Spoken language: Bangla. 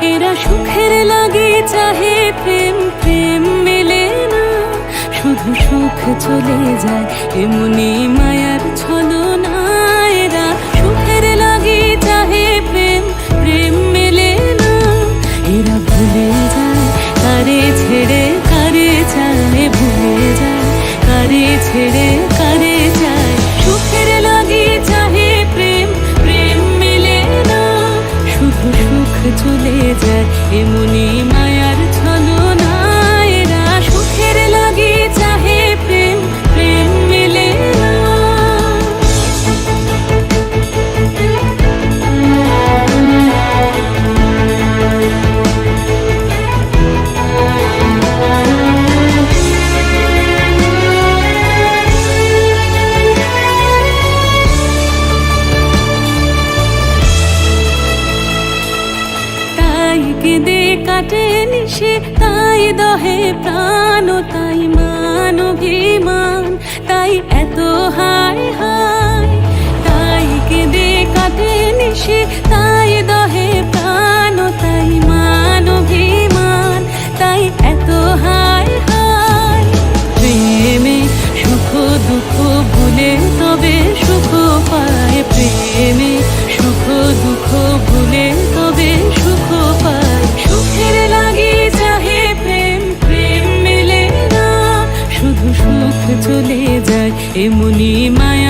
সুখের লাগে, চাহে প্রেম প্রেম মেলে না। শুধু সুখ চলে যায়, এমনি মায়ার ছলনা এরা সুখের লাগে, চাহে প্রেম প্রেম মেলে না। এরা ভুলে যায়, কারে ছেড়ে, কারে চায় ভুলে যায়, কারে ছেড়ে চলে যায় এমনি মায়ার কেঁদে কাটে নিশে, তাই দহে প্রাণ, তাই মান অভিমান, তাই এত হায় হায়। তাই কেঁদে কাটে নিশে, তাই দহে প্রাণ, তাই মান অভিমান, তাই এত হায় হায়। প্রেমে সুখ দুঃখ ভুলে তবে সুখ পায় প্রেমে। এমনি ছল